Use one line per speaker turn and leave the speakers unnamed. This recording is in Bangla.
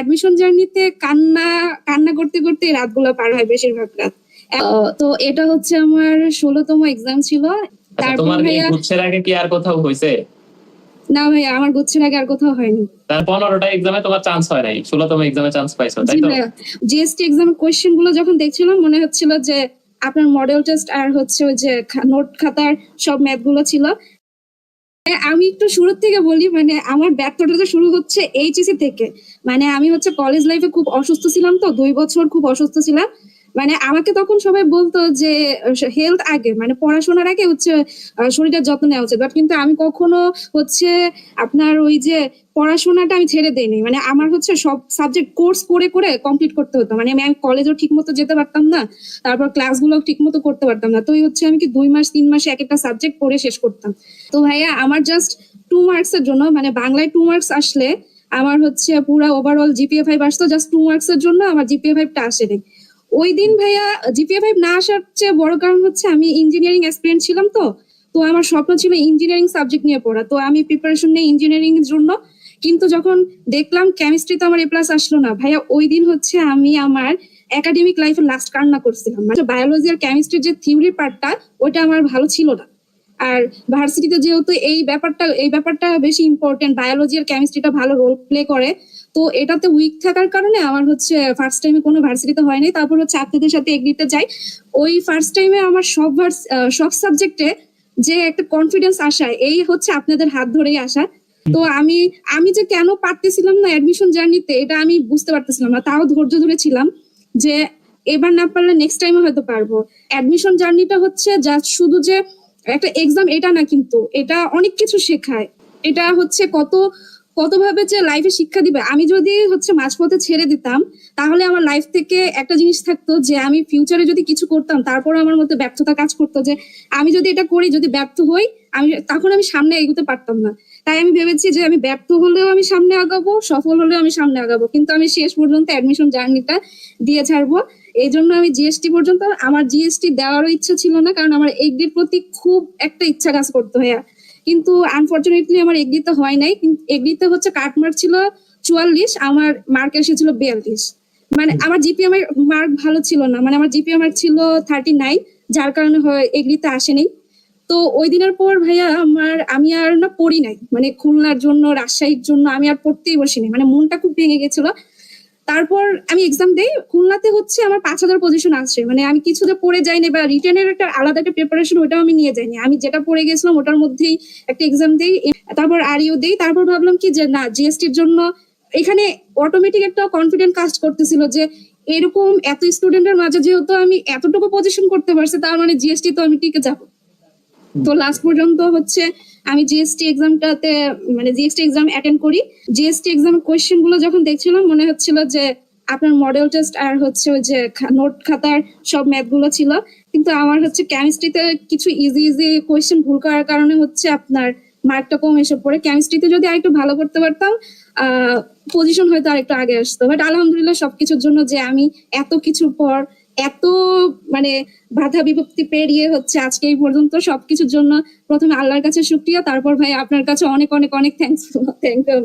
অ্যাডমিশন জার্নিতে কান্না কান্না করতে করতে রাতগুলো পার হয় বেশিরভাগ রাত। তো এটা হচ্ছে আমার ষোলোতম এক্সাম ছিল।
আচ্ছা,
তারপর ভাইয়া
গুচ্ছের আগে কি আর কোথাও হয়েছে?
না ভাইয়া আমার গুচ্ছের আগে আর কোথাও হয়নি।
তার পনেরোটা এক্সামে তোমার চান্স হয় নাই। ষোলোতম এক্সামে চান্স পাইছো তাই তো?
জিএসটি এক্সাম কোয়েশ্চেনগুলো যখন দেখছিলাম মনে হচ্ছিল যে আপনার মডেল টেস্ট আর হচ্ছে ওই যে নোট খাতার সব ম্যাথগুলো ছিল। আমি একটু শুরু থেকে বলি মানে আমার ব্যর্থটা তো শুরু হচ্ছে এইচএসি থেকে। মানে আমি হচ্ছে কলেজ লাইফে খুব অসুস্থ ছিলাম তো, দুই বছর খুব অসুস্থ ছিলাম। মানে আমাকে তখন সবাই বলতো যে হেলথ আগে মানে পড়াশোনার আগে হচ্ছে শরীরের যত্ন নেওয়া উচিত। বাট কিন্তু আমি কখনো হচ্ছে আপনার ওই যে পড়াশোনাটা আমি ছেড়ে দেইনি। মানে আমার হচ্ছে সব সাবজেক্ট কোর্স করে করে কমপ্লিট করতে হতো। মানে আমি কলেজও ঠিক মতো যেতে পারতাম না, তারপর ক্লাসগুলো ঠিক মতো করতে পারতাম না। তো হচ্ছে আমি কি দুই মাস, তিন মাসে এক একটা সাবজেক্ট পড়ে শেষ করতাম। তো ভাইয়া, আমার জাস্ট টু মার্কস এর জন্য মানে বাংলায় টু মার্কস আসলে আমার হচ্ছে পুরো ওভারঅল জিপিএ ফাইভ আসতো জাস্ট টু মার্কস এর জন্য আমার জিপিএ ফাইভটা আসেনি। ওই দিন ভাইয়া, জিপিএ ফাইভ না আসার চেয়ে বড় কারণ হচ্ছে আমি ইঞ্জিনিয়ারিং এক্সপিরিয়েন্স ছিলাম তো তো আমার স্বপ্ন ছিল ইঞ্জিনিয়ারিং সাবজেক্ট নিয়ে পড়া। তো আমি প্রিপারেশন নিয়ে ইঞ্জিনিয়ারিং এর জন্য, কিন্তু যখন দেখলাম কেমিস্ট্রি তো আমার এ প্লাস আসলো না, ভাইয়া ওই দিন হচ্ছে আমি আমার একাডেমিক লাইফে লাস্ট কান্না করছিলাম। মানে বায়োলজি আর কেমিস্ট্রির যে থিওরি পার্টটা ওইটা আমার ভালো ছিল না। আর ভার্সিটিতে যেহেতু এই ব্যাপারটা এই ব্যাপারটা বেশি ইম্পর্টেন্ট বায়োলজি আর কেমিস্ট্রিটা ভালো রোল প্লে করে তো এটাতে উইক থাকার কারণে আমার হচ্ছে ফার্স্ট টাইমে কোনো ভার্সিটিতে হয়নি। তারপর হচ্ছে আপনাদের সাথে এগ্রিতে যাই। ওই ফার্স্ট টাইমে আমার সব সব সাবজেক্টে যে একটা কনফিডেন্স আসা, এই হচ্ছে আপনাদের হাত ধরেই আসা। তো আমি আমি যে কেন পারতেছিলাম না অ্যাডমিশন জার্নিতে এটা আমি বুঝতে পারতেছিলাম না। তাও ধৈর্য ধরেছিলাম যে এবার না পারলে নেক্সট টাইমে হয়তো পারব। অ্যাডমিশন জার্নিটা হচ্ছে জাস্ট শুধু যে একটা এক্সাম এটা না কিন্তু, এটা অনেক কিছু শেখায়। এটা হচ্ছে কত কতভাবে যে লাইফে শিক্ষা দিবে? আমি যদি হচ্ছে মাঝপথে ছেড়ে দিতাম, তাহলে আমার লাইফ থেকে একটা জিনিস থাকতো যে আমি ফিউচারে যদি কিছু করতাম, তারপরে আমার মধ্যে ব্যর্থতা কাজ করতো যে আমি যদি এটা করি, যদি ব্যর্থ হই, আমি তখন আমি সামনে এগোতে পারতাম না। তাই আমি ভেবেছি যে আমি ব্যর্থ হলেও আমি সামনে আগাবো, সফল হলেও আমি সামনে আগাবো। কিন্তু আমি শেষ পর্যন্ত অ্যাডমিশন জার্নিটা দিয়ে ছাড়বো। এই জন্য আমি জিএসটি পর্যন্ত, আমার জিএসটি দেওয়ারও ইচ্ছা ছিল না, কারণ আমার এগ্রির প্রতি খুব একটা ইচ্ছা কাজ করতো ভাইয়া। কিন্তু আনফর্চুনেটলি আমার এগ্রিতে হয় নাই। কিন্তু এগ্রিতে হচ্ছে কাটমার্ক ছিল চুয়াল্লিশ, আমার মার্ক এসেছিল বিয়াল্লিশ। মানে আমার জিপি আমার মার্ক ভালো ছিল না। মানে আমার জিপি মার্ক ছিল থার্টি নাইন যার কারণে এগ্রিতে আসেনি। তো ওই দিনের পর ভাইয়া আমার, আমি আর না পড়ি নাই। মানে খুলনার জন্য, রাজশাহীর জন্য আমি আর পড়তেই বসিনি। মানে মনটা খুব ভেঙে গেছিল। তারপর আমি এক্সাম দেই, খুলনাতে হচ্ছে আমার পাঁচ হাজার পজিশন আসছে। মানে আমি কিছুতে পড়ে যাইনি বা রিটেনের একটা আলাদা একটা প্রিপারেশন ওটাও আমি নিয়ে যাইনি। আমি যেটা পড়ে গেছিলাম ওটার মধ্যেই একটা এক্সাম দেই, তারপর আরিও দেই, তারপর ভাবলাম কি যে না জিএসটির জন্য এখানে অটোমেটিক একটা কনফিডেন্ট কাজ করতেছিল যে এরকম এত স্টুডেন্টের মাঝে যেহেতু আমি এতটুকু পজিশন করতে পারছি, তার মানে জিএসটি তো আমি টিকে যাব। তো লাস্ট পর্যন্ত হচ্ছে আমি জিএসটি এক্সামটাতে মানে জিএসটি এক্সাম অ্যাটেন্ড করি। জিএসটি এক্সাম কোয়েশ্চেনগুলো যখন দেখছিলাম, মনে হচ্ছিল যে আপনার মডেল টেস্ট আর হচ্ছে ওই যে নোট খাতার সব ম্যাথগুলো ছিল। কিন্তু আমার হচ্ছে কেমিস্ট্রিতে কিছু ইজি ইজি কোয়েশ্চেন ভুল করার কারণে হচ্ছে আপনার মার্কটা কম এসে পড়ে। কেমিস্ট্রিতে যদি আরেকটু ভালো করতে পারতাম পজিশন হয়তো আরেকটু আগে আসতো। বাট আলহামদুলিল্লাহ সবকিছুর জন্য যে আমি এত কিছু পর এত মানে বাধা বিভক্তি পেরিয়ে হচ্ছে আজকে এই পর্যন্ত সবকিছুর জন্য প্রথমে আল্লাহর কাছে শুক্রিয়া, তারপর ভাই আপনার কাছে অনেক অনেক অনেক থ্যাংকস থ্যাংক ইউ